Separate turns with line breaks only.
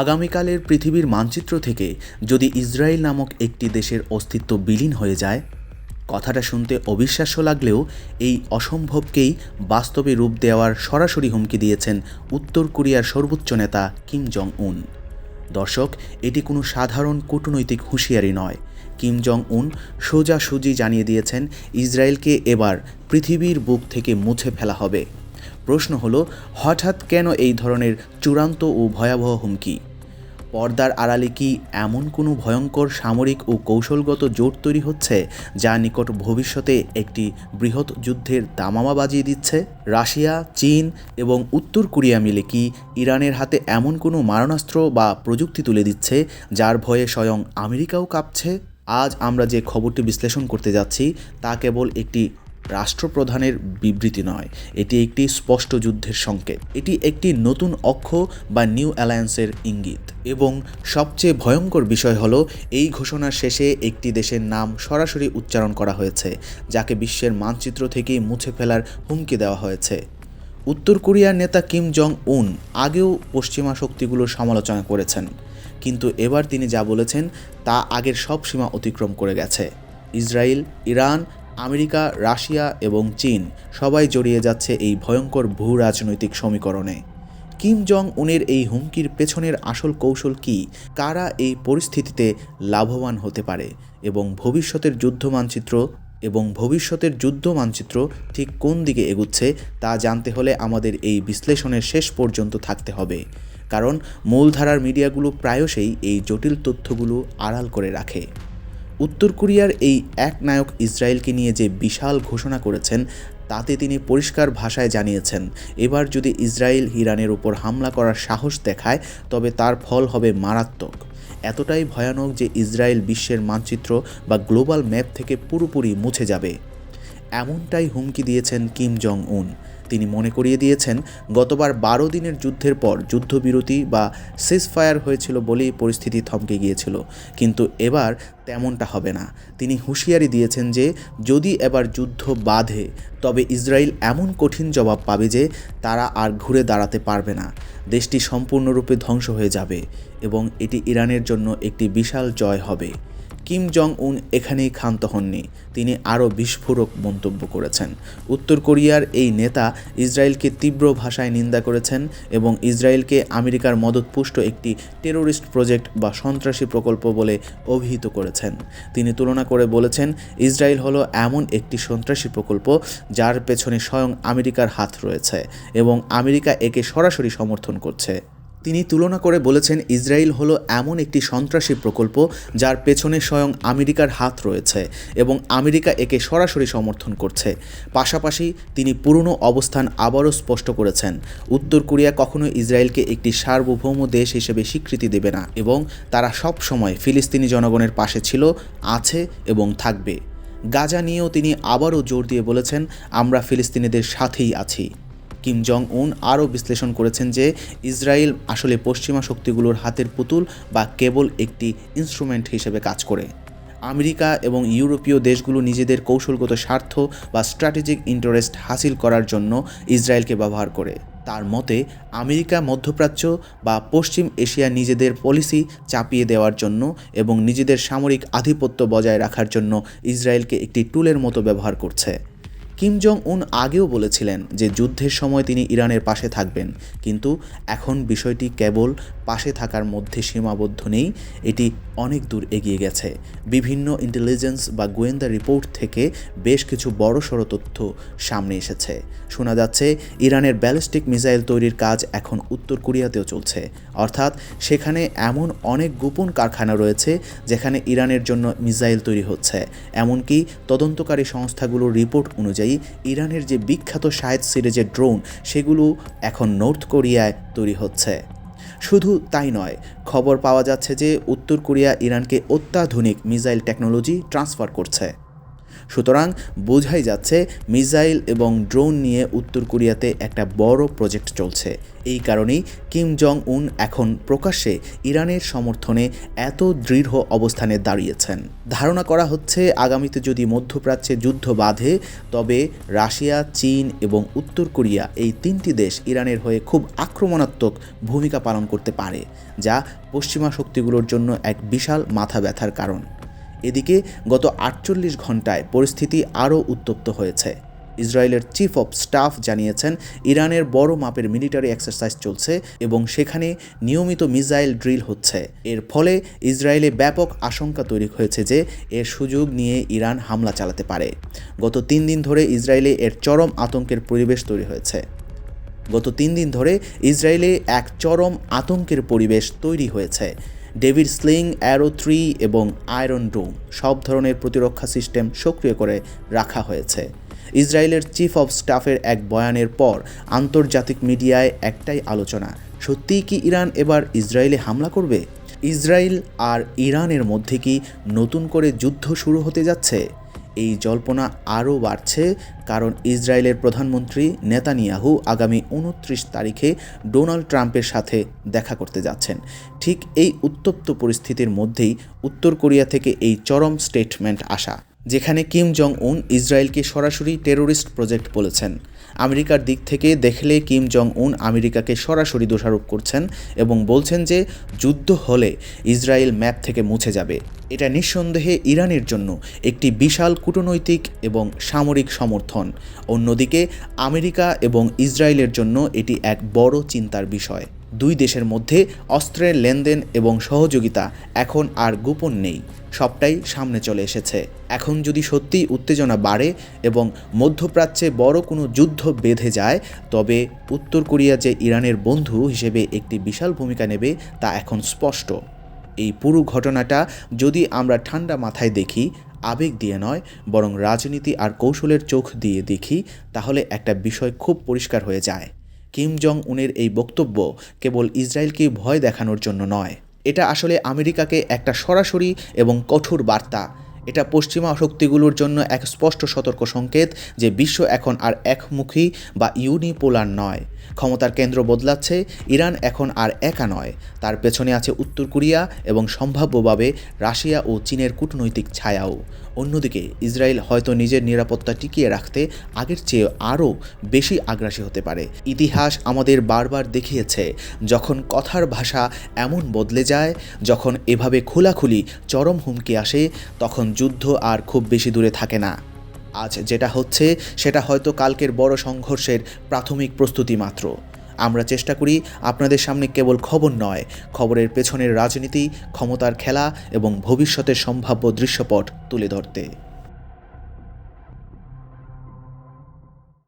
আগামীকালের পৃথিবীর মানচিত্র থেকে যদি ইসরায়েল নামক একটি দেশের অস্তিত্ব বিলীন হয়ে যায়, কথাটা শুনতে অবিশ্বাস্য লাগলেও এই অসম্ভবকেই বাস্তবে রূপ দেওয়ার সরাসরি হুমকি দিয়েছেন উত্তর কোরিয়ার সর্বোচ্চ নেতা কিম জং উন দর্শক, এটি কোনো সাধারণ কূটনৈতিক হুঁশিয়ারি নয়। কিম জং উন সোজাসুজি জানিয়ে দিয়েছেন, ইসরায়েলকে এবার পৃথিবীর বুক থেকে মুছে ফেলা হবে। প্রশ্ন হলো, হঠাৎ কেন এই ধরনের চূড়ান্ত ও ভয়াবহ হুমকি? পর্দার আড়ালে কি এমন কোনো ভয়ঙ্কর সামরিক ও কৌশলগত জোট তৈরি হচ্ছে, যা নিকট ভবিষ্যতে একটি বৃহৎ যুদ্ধের দামামা বাজিয়ে দিচ্ছে? রাশিয়া, চীন এবং উত্তর কোরিয়া মিলে কি ইরানের হাতে এমন কোনো মারণাস্ত্র বা প্রযুক্তি তুলে দিচ্ছে, যার ভয়ে স্বয়ং আমেরিকাও কাঁপছে? আজ আমরা যে খবরটি বিশ্লেষণ করতে যাচ্ছি, তা কেবল একটি রাষ্ট্রপ্রধানের বিবৃতি নয়। এটি একটি স্পষ্ট যুদ্ধের সংকেত। এটি একটি নতুন অক্ষ বা নিউ অ্যালায়েন্সের ইঙ্গিত। এবং সবচেয়ে ভয়ঙ্কর বিষয় হলো, এই ঘোষণার শেষে একটি দেশের নাম সরাসরি উচ্চারণ করা হয়েছে, যাকে বিশ্বের মানচিত্র থেকেই মুছে ফেলার হুমকি দেওয়া হয়েছে। উত্তর কোরিয়ার নেতা কিম জং উন আগেও পশ্চিমা শক্তিগুলোর সমালোচনা করেছেন। কিন্তু এবার তিনি যা বলেছেন, তা আগের সব সীমা অতিক্রম করে গেছে। ইসরায়েল, ইরান আমেরিকা, রাশিয়া এবং চীন সবাই জড়িয়ে যাচ্ছে এই ভয়ঙ্কর ভূ রাজনৈতিক সমীকরণে। কিম জং উনের এই হুমকির পেছনের আসল কৌশল কি? কারা এই পরিস্থিতিতে লাভবান হতে পারে? এবং ভবিষ্যতের যুদ্ধ মানচিত্র এবং ভবিষ্যতের যুদ্ধ মানচিত্র ঠিক কোন দিকে এগুচ্ছে তা জানতে হলে আমাদের এই বিশ্লেষণের শেষ পর্যন্ত থাকতে হবে। কারণ মূলধারার মিডিয়াগুলো প্রায়শই এই জটিল তথ্যগুলো আড়াল করে রাখে। উত্তর কোরিয়ার এই এক নায়ক ইসরায়েলকে নিয়ে যে বিশাল ঘোষণা করেছেন, তাতে তিনি পরিষ্কার ভাষায় জানিয়েছেন, এবার যদি ইসরায়েল ইরানের উপর হামলা করার সাহস দেখায়, তবে তার ফল হবে মারাত্মক। এতটাই ভয়ানক যে ইসরায়েল বিশ্বের মানচিত্র বা গ্লোবাল ম্যাপ থেকে পুরোপুরি মুছে যাবে। এমনটাই হুমকি দিয়েছেন কিম জং উন তিনি মনে করিয়ে দিয়েছেন, গতবার বারো দিনের যুদ্ধের পর যুদ্ধবিরতি বা সিজফায়ার হয়েছিল বলেই পরিস্থিতি থমকে গিয়েছিল। কিন্তু এবার তেমনটা হবে না। তিনি হুঁশিয়ারি দিয়েছেন যে, যদি এবার যুদ্ধ বাধে, তবে ইসরায়েল এমন কঠিন জবাব পাবে যে, তারা আর ঘুরে দাঁড়াতে পারবে না। দেশটি সম্পূর্ণরূপে ধ্বংস হয়ে যাবে এবং এটি ইরানের জন্য একটি বিশাল জয় হবে। কিম জং উন এখানেই ক্ষান্ত হননি। তিনি আরও বিস্ফোরক মন্তব্য করেছেন। উত্তর কোরিয়ার এই নেতা ইসরায়েলকে তীব্র ভাষায় নিন্দা করেছেন এবং ইসরায়েলকে আমেরিকার মদতপুষ্ট একটি টেরোরিস্ট প্রজেক্ট বা সন্ত্রাসী প্রকল্প বলে অভিহিত করেছেন। তিনি তুলনা করে বলেছেন, ইসরায়েল হলো এমন একটি সন্ত্রাসী প্রকল্প যার পেছনে স্বয়ং আমেরিকার হাত রয়েছে এবং আমেরিকা একে সরাসরি সমর্থন করছে। তিনি তুলনা করে বলেছেন ইসরায়েল হলো এমন একটি সন্ত্রাসী প্রকল্প যার পেছনে স্বয়ং আমেরিকার হাত রয়েছে এবং আমেরিকা একে সরাসরি সমর্থন করছে। পাশাপাশি তিনি পুরনো অবস্থান আবারও স্পষ্ট করেছেন, উত্তর কোরিয়া কখনো ইসরায়েলকে একটি সার্বভৌম দেশ হিসেবে স্বীকৃতি দেবে না এবং তারা সব সময় ফিলিস্তিনি জনগণের পাশে ছিল, আছে এবং থাকবে। গাজা নিয়েও তিনি আবারও জোর দিয়ে বলেছেন, আমরা ফিলিস্তিনিদের সাথেই আছি। কিম জং উন আরও বিশ্লেষণ করেছেন যে ইসরায়েল আসলে পশ্চিমা শক্তিগুলোর হাতের পুতুল বা কেবল একটি ইনস্ট্রুমেন্ট হিসেবে কাজ করে। আমেরিকা এবং ইউরোপীয় দেশগুলো নিজেদের কৌশলগত স্বার্থ বা স্ট্র্যাটেজিক ইন্টারেস্ট হাসিল করার জন্য ইসরায়েলকে ব্যবহার করে। তার মতে, আমেরিকা মধ্যপ্রাচ্য বা পশ্চিম এশিয়া নিজেদের পলিসি চাপিয়ে দেওয়ার জন্য এবং নিজেদের সামরিক আধিপত্য বজায় রাখার জন্য ইসরায়েলকে একটি টুলের মতো ব্যবহার করছে। কিম জং উন আগেও বলেছিলেন যে যুদ্ধের সময় তিনি ইরানের পাশে থাকবেন, কিন্তু এখন বিষয়টি কেবল পাশে থাকার মধ্যে সীমাবদ্ধ নেই, এটি অনেক দূর এগিয়ে গেছে। বিভিন্ন ইন্টেলিজেন্স বা গোয়েন্দা রিপোর্ট থেকে বেশ কিছু বড়সড় তথ্য সামনে এসেছে। শোনা যাচ্ছে, ইরানের ব্যালিস্টিক মিসাইল তৈরির কাজ এখন উত্তর কোরিয়াতেও চলছে। অর্থাৎ, সেখানে এমন অনেক গোপন কারখানা রয়েছে যেখানে ইরানের জন্য মিসাইল তৈরি হচ্ছে। এমনকি তদন্তকারী সংস্থাগুলোর রিপোর্ট অনুযায়ী, ইরানের যে বিখ্যাত সায়েদ সিরিজের ড্রোন সেগুলো এখন নর্থ কোরিয়ায় তৈরি হচ্ছে। শুধু তাই নয়, খবর পাওয়া যাচ্ছে যে উত্তর কোরিয়া ইরানকে অত্যাধুনিক মিসাইল টেকনোলজি ট্রান্সফার করছে। সুতরাং বোঝাই যাচ্ছে মিসাইল এবং ড্রোন নিয়ে উত্তর কোরিয়াতে একটা বড় প্রজেক্ট চলছে। এই কারণেই কিম জং উন এখন প্রকাশ্যে ইরানের সমর্থনে এত দৃঢ় অবস্থানে দাঁড়িয়েছেন। ধারণা করা হচ্ছে আগামীতে যদি মধ্যপ্রাচ্যে যুদ্ধ বাঁধে, তবে রাশিয়া, চীন এবং উত্তর কোরিয়া এই তিনটি দেশ ইরানের হয়ে খুব আক্রমণাত্মক ভূমিকা পালন করতে পারে, যা পশ্চিমা শক্তিগুলোর জন্য এক বিশাল মাথা ব্যথার কারণ। এদিকে গত আটচল্লিশ ঘন্টায় পরিস্থিতি আরও উত্তপ্ত হয়েছে। ইসরায়েলের চিফ অফ স্টাফ জানিয়েছেন, ইরানের বড় মাপের মিলিটারি এক্সারসাইজ চলছে এবং সেখানে নিয়মিত মিসাইল ড্রিল হচ্ছে। এর ফলে ইসরায়েলে ব্যাপক আশঙ্কা তৈরি হয়েছে যে এর সুযোগ নিয়ে ইরান হামলা চালাতে পারে। গত তিন দিন ধরে ইসরায়েলে এর চরম আতঙ্কের পরিবেশ তৈরি হয়েছে। গত তিন দিন ধরে ইসরায়েলে এক চরম আতঙ্কের পরিবেশ তৈরি হয়েছে। ডেভিড স্লিং, অ্যারো থ্রি এবং আয়রন ডোম সব ধরনের প্রতিরক্ষা সিস্টেম সক্রিয় করে রাখা হয়েছে। ইসরায়েলের চিফ অব স্টাফের এক বয়ানের পর আন্তর্জাতিক মিডিয়ায় একটাই আলোচনা, সত্যিই কি ইরান এবার ইসরায়েলে হামলা করবে? ইসরায়েল আর ইরানের মধ্যে কি নতুন করে যুদ্ধ শুরু হতে যাচ্ছে? এই জল্পনা আরও বাড়ছে কারণ ইসরায়েলের প্রধানমন্ত্রী নেতানিয়াহু আগামী উনত্রিশ তারিখে ডোনাল্ড ট্রাম্পের সাথে দেখা করতে যাচ্ছেন। ঠিক এই উত্তপ্ত পরিস্থিতির মধ্যেই উত্তর কোরিয়া থেকে এই চরম স্টেটমেন্ট আসা। যেখানে কিম জং উন ইসরায়েলকে সরাসরি টেরোরিস্ট প্রজেক্ট বলেছেন। আমেরিকার দিক থেকে দেখলে কিম জং উন আমেরিকাকে সরাসরি দোষারোপ করছেন এবং বলছেন যে যুদ্ধ হলে ইসরায়েল ম্যাপ থেকে মুছে যাবে। এটা নিঃসন্দেহে ইরানের জন্য একটি বিশাল কূটনৈতিক এবং সামরিক সমর্থন। অন্যদিকে আমেরিকা এবং ইসরায়েলের জন্য এটি এক বড় চিন্তার বিষয়। দুই দেশের মধ্যে অস্ত্রের লেনদেন এবং সহযোগিতা এখন আর গোপন নেই। সবটাই সামনে চলে এসেছে। এখন যদি সত্যিই উত্তেজনা বাড়ে এবং মধ্যপ্রাচ্যে বড় কোনো যুদ্ধ বেঁধে যায়, তবে উত্তর কোরিয়া যে ইরানের বন্ধু হিসেবে একটি বিশাল ভূমিকা নেবে তা এখন স্পষ্ট। এই পুরো ঘটনাটা যদি আমরা ঠান্ডা মাথায় দেখি, আবেগ দিয়ে নয়, বরং রাজনীতি আর কৌশলের চোখ দিয়ে দেখি, তাহলে একটা বিষয় খুব পরিষ্কার হয়ে যায়। কিম জং উনের এই বক্তব্য কেবল ইসরায়েলকে ভয় দেখানোর জন্য নয়। এটা আসলে আমেরিকাকে একটা সরাসরি এবং কঠোর বার্তা। এটা পশ্চিমা শক্তিগুলোর জন্য এক স্পষ্ট সতর্ক সংকেত যে বিশ্ব এখন আর একমুখী বা ইউনিপোলার নয়। ক্ষমতার কেন্দ্র বদলাচ্ছে, ইরান এখন আর একা নয়। তার পেছনে আছে উত্তর কোরিয়া এবং সম্ভাব্যভাবে রাশিয়া ও চীনের কূটনৈতিক ছায়াও। অন্যদিকে ইসরায়েল হয়তো নিজের নিরাপত্তা টিকিয়ে রাখতে আগের চেয়ে আরও বেশি আগ্রাসী হতে পারে। ইতিহাস আমাদের বারবার দেখিয়েছে, যখন কথার ভাষা এমন বদলে যায়, যখন এভাবে খোলাখুলি চরম হুমকি আসে, তখন যুদ্ধ আর খুব বেশি দূরে থাকে না। আজ যেটা হচ্ছে, সেটা হয়তো কালকের বড় সংঘর্ষের প্রাথমিক প্রস্তুতি মাত্র। আমরা চেষ্টা করি আপনাদের সামনে কেবল খবর নয়, খবরের পেছনের রাজনীতি, ক্ষমতার খেলা এবং ভবিষ্যতের সম্ভাব্য দৃশ্যপট তুলে ধরতে।